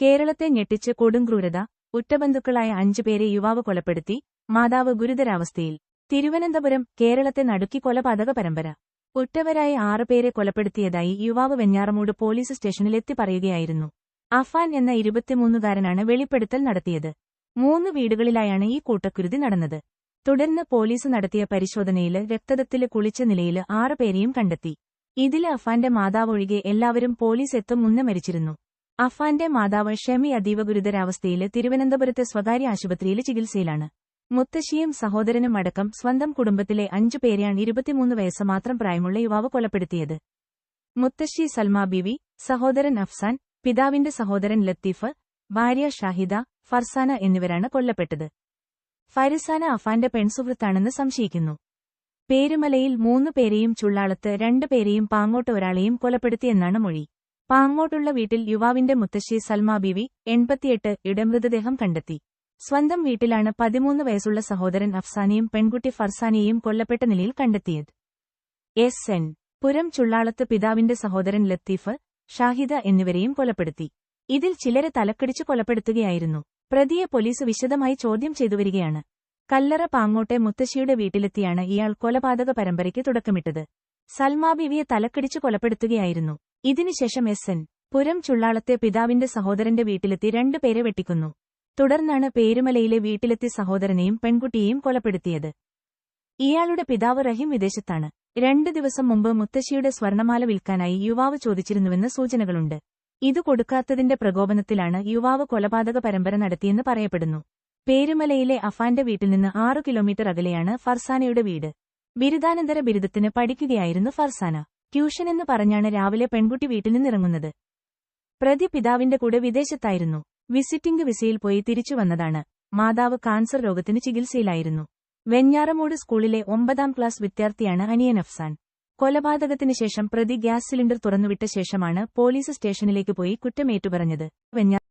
കേരളത്തെ ഞെട്ടിച്ച് കൊടുംക്രൂരത ഉറ്റബന്ധുക്കളായ അഞ്ചുപേരെ യുവാവ് കൊലപ്പെടുത്തി മാതാവ് ഗുരുതരാവസ്ഥയിൽ. തിരുവനന്തപുരം കേരളത്തെ നടുക്കി കൊലപാതക പരമ്പര. ഉറ്റവരായ ആറുപേരെ കൊലപ്പെടുത്തിയതായി യുവാവ് വെഞ്ഞാറമൂട് പോലീസ് സ്റ്റേഷനിലെത്തി പറയുകയായിരുന്നു. അഫാൻ എന്ന ഇരുപത്തിമൂന്നുകാരനാണ് വെളിപ്പെടുത്തൽ നടത്തിയത്. മൂന്ന് വീടുകളിലായാണ് ഈ കൂട്ടക്കുരുതി നടന്നത്. തുടർന്ന് പോലീസ് നടത്തിയ പരിശോധനയിൽ രക്തത്തിൽ കുളിച്ച നിലയിൽ ആറുപേരെയും കണ്ടെത്തി. ഇതിൽ അഫാന്റെ മാതാവൊഴികെ എല്ലാവരും പോലീസ് എത്തും മുന്നേ മരിച്ചിരുന്നു. അഫാന്റെ മാതാവ് ഷെമി അതീവ ഗുരുതരാവസ്ഥയിൽ തിരുവനന്തപുരത്തെ സ്വകാര്യ ആശുപത്രിയിൽ ചികിത്സയിലാണ്. മുത്തശ്ശിയും സഹോദരനും അടക്കം സ്വന്തം കുടുംബത്തിലെ അഞ്ചു പേരെയാണ് ഇരുപത്തിമൂന്ന് വയസ്സ് മാത്രം പ്രായമുള്ള യുവാവ് കൊലപ്പെടുത്തിയത്. മുത്തശ്ശി സൽമാ ബിവി സഹോദരൻ അഫ്സാൻ പിതാവിന്റെ സഹോദരൻ ലത്തീഫ് ഭാര്യ ഷാഹിദ ഫർസാന എന്നിവരാണ് കൊല്ലപ്പെട്ടത്. ഫരിസാന അഫാന്റെ പെൺസുഹൃത്താണെന്ന് സംശയിക്കുന്നു. പേരുമലയിൽ മൂന്നു പേരെയും ചുള്ളാളത്ത് രണ്ടു പേരെയും പാങ്ങോട്ട് ഒരാളെയും കൊലപ്പെടുത്തിയെന്നാണ് മൊഴി. പാങ്ങോട്ടുള്ള വീട്ടിൽ യുവാവിന്റെ മുത്തശ്ശി സൽമാ ബിവി എൺപത്തിയെട്ട് ഇടമൃതദേഹം മൃതദേഹം കണ്ടെത്തി. സ്വന്തം വീട്ടിലാണ് പതിമൂന്ന് വയസ്സുള്ള സഹോദരൻ അഫ്സാനെയും പെൺകുട്ടി ഫർസാനെയും കൊല്ലപ്പെട്ട നിലയിൽ കണ്ടെത്തിയത്. എസ്. എൻ. പുരം ചുള്ളാളത്ത് പിതാവിന്റെ സഹോദരൻ ലത്തീഫ് ഷാഹിദ എന്നിവരെയും കൊലപ്പെടുത്തി. ഇതിൽ ചിലരെ തലക്കടിച്ചു കൊലപ്പെടുത്തുകയായിരുന്നു. പ്രതിയെ പോലീസ് വിശദമായി ചോദ്യം ചെയ്തുവരികയാണ് കല്ലറ പാങ്ങോട്ടെ മുത്തശ്ശിയുടെ വീട്ടിലെത്തിയാണ് ഇയാൾ കൊലപാതക പരമ്പരയ്ക്ക് തുടക്കമിട്ടത്. സൽമാ ബിവിയെ തലക്കടിച്ചു കൊലപ്പെടുത്തുകയായിരുന്നു. ഇതിനുശേഷം എസ് എൻ പുരം ചുള്ളാളത്തെ പിതാവിന്റെ സഹോദരന്റെ വീട്ടിലെത്തി രണ്ടുപേരെ വെട്ടിക്കുന്നു. തുടർന്നാണ് പേരുമലയിലെ വീട്ടിലെത്തി സഹോദരനെയും പെൺകുട്ടിയെയും കൊലപ്പെടുത്തിയത്. ഇയാളുടെ പിതാവ് റഹീം വിദേശത്താണ്. രണ്ടു ദിവസം മുമ്പ് മുത്തശ്ശിയുടെ സ്വർണമാല വിൽക്കാനായി യുവാവ് ചോദിച്ചിരുന്നുവെന്ന് സൂചനകളുണ്ട്. ഇത് കൊടുക്കാത്തതിന്റെ പ്രകോപനത്തിലാണ് യുവാവ് കൊലപാതക പരമ്പര നടത്തിയെന്ന് പറയപ്പെടുന്നു. പേരുമലയിലെ അഫാന്റെ വീട്ടിൽ നിന്ന് ആറു കിലോമീറ്റർ അകലെയാണ് ഫർസാനയുടെ വീട്. ബിരുദാനന്തര ബിരുദത്തിന് പഠിക്കുകയായിരുന്നു ഫർസാന. ട്യൂഷൻ എന്ന് പറഞ്ഞാണ് രാവിലെ പെൺകുട്ടി വീട്ടിൽ നിന്നിറങ്ങുന്നത്. പ്രതി പിതാവിന്റെ കൂടെ വിദേശത്തായിരുന്നു. വിസിറ്റിംഗ് വിസയിൽ പോയി തിരിച്ചു വന്നതാണ്. മാതാവ് കാൻസർ രോഗത്തിന് ചികിത്സയിലായിരുന്നു. വെഞ്ഞാറമൂട് സ്കൂളിലെ ഒമ്പതാം ക്ലാസ് വിദ്യാർത്ഥിയാണ് അനിയൻ അഫ്സാൻ. കൊലപാതകത്തിന് ശേഷം പ്രതി ഗ്യാസ് സിലിണ്ടർ തുറന്നുവിട്ട ശേഷമാണ് പോലീസ് സ്റ്റേഷനിലേക്ക് പോയി കുറ്റമേറ്റുപറഞ്ഞത് വെഞ്ഞാ